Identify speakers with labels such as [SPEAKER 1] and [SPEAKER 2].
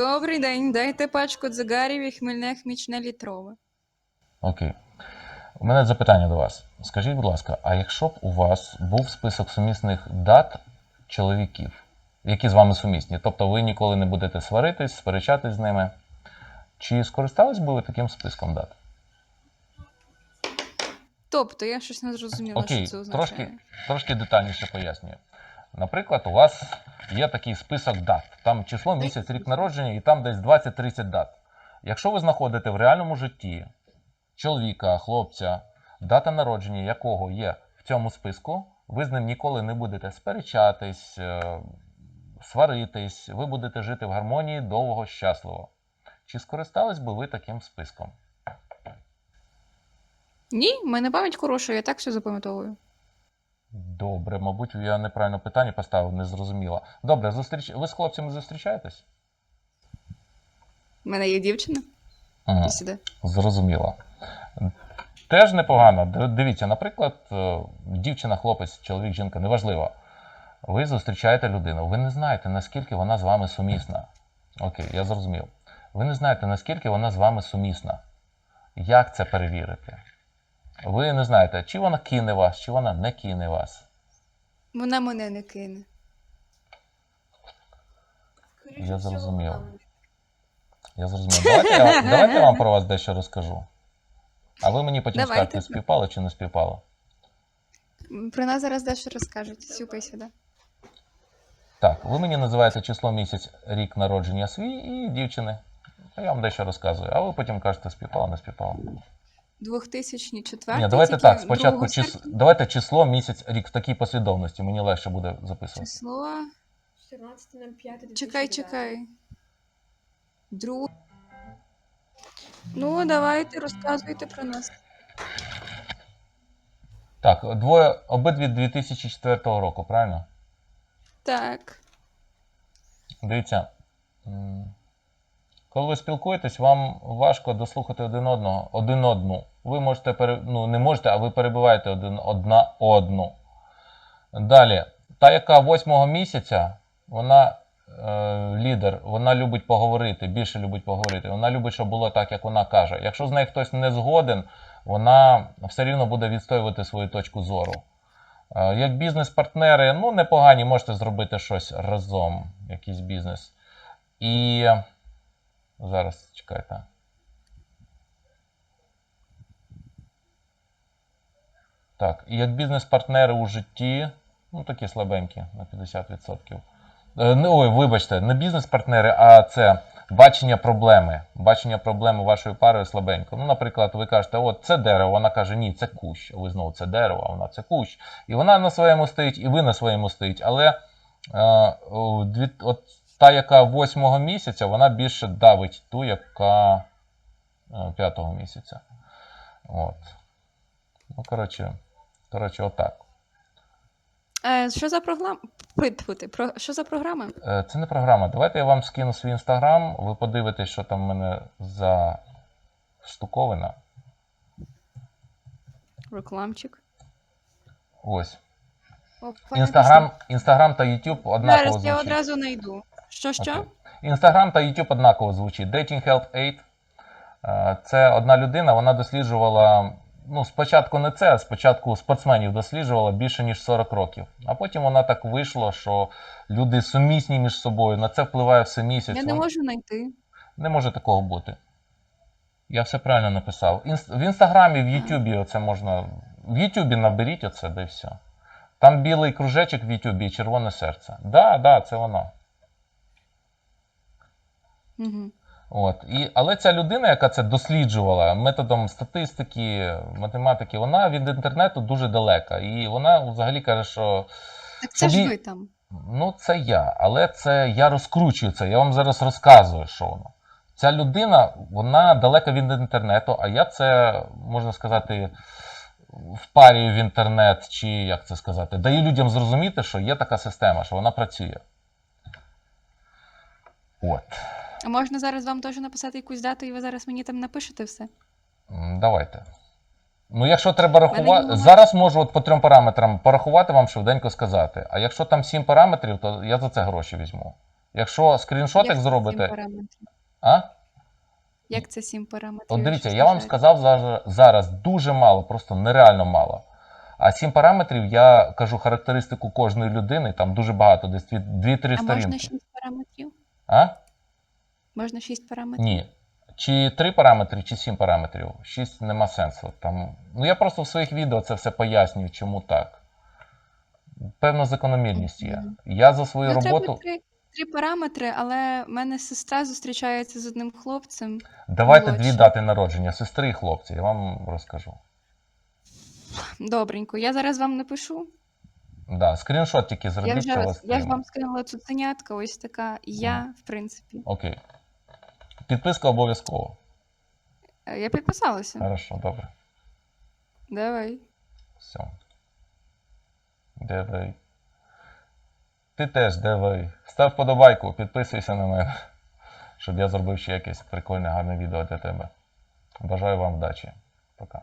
[SPEAKER 1] Добрий день, дайте пачку дзигарів і хмільне хмічне літрове.
[SPEAKER 2] Окей. У мене запитання до вас. Скажіть, будь ласка, а якщо б у вас був список сумісних дат чоловіків, які з вами сумісні, тобто ви ніколи не будете сваритись, сперечатись з ними, чи скористались би ви таким списком дат?
[SPEAKER 1] Тобто, я щось не зрозуміла,
[SPEAKER 2] Окей,
[SPEAKER 1] що це означає.
[SPEAKER 2] трошки, трошки детальніше пояснюю. Наприклад, у вас є такий список дат. Там число, місяць, рік народження, і там десь 20-30 дат. Якщо ви знаходите в реальному житті чоловіка, хлопця, дата народження якого є в цьому списку, ви з ним ніколи не будете сперечатись, е, сваритись, ви будете жити в гармонії довго, щасливо. Чи скористались би ви таким списком?
[SPEAKER 1] Ні, в мене пам'ять хороша, я так все запам'ятовую.
[SPEAKER 2] Добре, мабуть, я неправильно питання поставив, не зрозуміла. Добре, зустріч... ви з хлопцями зустрічаєтесь?
[SPEAKER 1] У мене є дівчина.
[SPEAKER 2] Ага, зрозуміло. Теж непогано. Дивіться, наприклад, е, дівчина, хлопець, чоловік, жінка, неважливо. Ви зустрічаєте людину, ви не знаєте, наскільки вона з вами сумісна. Окей, я зрозумів. Ви не знаєте, наскільки вона з вами сумісна. Як це перевірити? Ви не знаєте, чи вона кине вас, чи вона не кине вас.
[SPEAKER 1] Вона мене не кине.
[SPEAKER 2] Я зрозумів. Я зрозумів. Давайте я, давайте я вам про вас дещо розкажу. А ви мені потім
[SPEAKER 1] Давайте.
[SPEAKER 2] скажете, співпало чи не співпало.
[SPEAKER 1] Про нас зараз дещо розкажуть. Сюпай сюди.
[SPEAKER 2] Так, ви мені називаєте число місяць, рік народження свій і дівчини. А я вам дещо розказую. А ви потім кажете, співпало, не співпало.
[SPEAKER 1] 2004
[SPEAKER 2] Ні, давайте
[SPEAKER 1] тільки
[SPEAKER 2] так. Спочатку
[SPEAKER 1] 2
[SPEAKER 2] чис...
[SPEAKER 1] серпня
[SPEAKER 2] давайте число, місяць, рік в такій послідовності. Мені легше буде записувати.
[SPEAKER 1] число.
[SPEAKER 3] 14.05.2009.
[SPEAKER 1] Чекай, чекай. Друг. Ну, давайте розказуйте про нас.
[SPEAKER 2] Так, двоє обидві 2004 року, правильно?
[SPEAKER 1] Так.
[SPEAKER 2] Дивіться, м, коли ви спілкуєтесь, вам важко дослухати один одного, один одну. Ви можете пере... ну, не можете, а ви перебиваєте один одна одну. Далі, та, яка восьмого місяця, вона е, лідер, вона любить поговорити, більше любить поговорити. Вона любить, щоб було так, як вона каже. Якщо з нею хтось не згоден, вона все рівно буде відстоювати свою точку зору. Е, Як бізнес-партнери, ну, непогані, можете зробити щось разом, якийсь бізнес. І зараз чекайте. Так, і як бізнес-партнери у житті, ну такі слабенькі на 50%. Е, Не, ой, вибачте, не бізнес-партнери, а це бачення проблеми. Бачення проблеми вашої пари слабенько. Ну, наприклад, ви кажете, от це дерево, вона каже, ні, це кущ. А ви знову це дерево, а вона це кущ. І вона на своєму стоїть, і ви на своєму стоїть. Але е, от та, яка восьмого місяця, вона більше давить ту, яка е, п'ятого місяця. От. Ну, коротше, коротше, отак.
[SPEAKER 1] Е, що за програма? Про... Що за програма?
[SPEAKER 2] Е, Це не програма. Давайте я вам скину свій інстаграм, ви подивитесь, що там в мене за штуковина.
[SPEAKER 1] Рекламчик.
[SPEAKER 2] Ось. Інстаграм, та YouTube однаково
[SPEAKER 1] Зараз я
[SPEAKER 2] звучить.
[SPEAKER 1] одразу знайду. Що, що?
[SPEAKER 2] Інстаграм та YouTube однаково звучить. Dating Health Aid. Е, Це одна людина, вона досліджувала. Ну, спочатку не це, а спочатку спортсменів досліджувала більше ніж 40 років. А потім вона так вийшло, що люди сумісні між собою. На це впливає все місяць.
[SPEAKER 1] Я не
[SPEAKER 2] Вон-
[SPEAKER 1] можу знайти.
[SPEAKER 2] Не може такого бути. Я все правильно написав. В інстаграмі, в Ютубі оце можна. В Ютубі наберіть оце, де все. Там білий кружечок в Ютубі і червоне серце. Да, да, це воно.
[SPEAKER 1] Угу.
[SPEAKER 2] От. І, але ця людина, яка це досліджувала методом статистики, математики, вона від інтернету дуже далека. І вона взагалі каже, що
[SPEAKER 1] Так це ж ви там.
[SPEAKER 2] Ну, це я, але це я розкручую це. Я вам зараз розказую, що воно. Ця людина, вона далека від інтернету, а я це, можна сказати, впарюю в інтернет, чи як це сказати, даю людям зрозуміти, що є така система, що вона працює. От.
[SPEAKER 1] А можна зараз вам теж написати якусь дату, і ви зараз мені там напишете все?
[SPEAKER 2] М, Давайте. Ну, якщо треба рахувати,
[SPEAKER 1] немає.
[SPEAKER 2] зараз можу от по трьом параметрам порахувати вам швиденько сказати. А якщо там сім параметрів, то я за це гроші візьму. Якщо скріншотик
[SPEAKER 1] Як це сім
[SPEAKER 2] зробите.
[SPEAKER 1] параметрів?
[SPEAKER 2] А?
[SPEAKER 1] Як це сім параметрів?
[SPEAKER 2] От дивіться,
[SPEAKER 1] якщо
[SPEAKER 2] я вам
[SPEAKER 1] скажете?
[SPEAKER 2] сказав зараз, зараз дуже мало, просто нереально мало. А сім параметрів я кажу характеристику кожної людини, там дуже багато, десь 2-3
[SPEAKER 1] А можна
[SPEAKER 2] сторінки.
[SPEAKER 1] шість параметрів?
[SPEAKER 2] А?
[SPEAKER 1] Можна шість параметрів?
[SPEAKER 2] Ні. Чи три параметри, чи сім параметрів. Шість нема сенсу. Там... Ну я просто в своїх відео це все пояснюю, чому так. Певна закономірність є. Я за свою
[SPEAKER 1] Ну,
[SPEAKER 2] роботу.
[SPEAKER 1] три, три параметри, але в мене сестра зустрічається з одним хлопцем.
[SPEAKER 2] Давайте дві дати народження, сестри і хлопці, я вам розкажу.
[SPEAKER 1] Добренько, я зараз вам напишу.
[SPEAKER 2] Да, скріншот тільки
[SPEAKER 1] Я вже я ж вам скинула цуценятка, ось така. Я, в принципі.
[SPEAKER 2] Окей. Підписка обов'язково.
[SPEAKER 1] Е, Я підписалася.
[SPEAKER 2] Хорошо, добре.
[SPEAKER 1] Давай.
[SPEAKER 2] Все. Давай. Ти теж давай. Став подобайку, підписуйся на мене, щоб я зробив ще якесь прикольне гарне відео для тебе. Бажаю вам вдачі. Пока.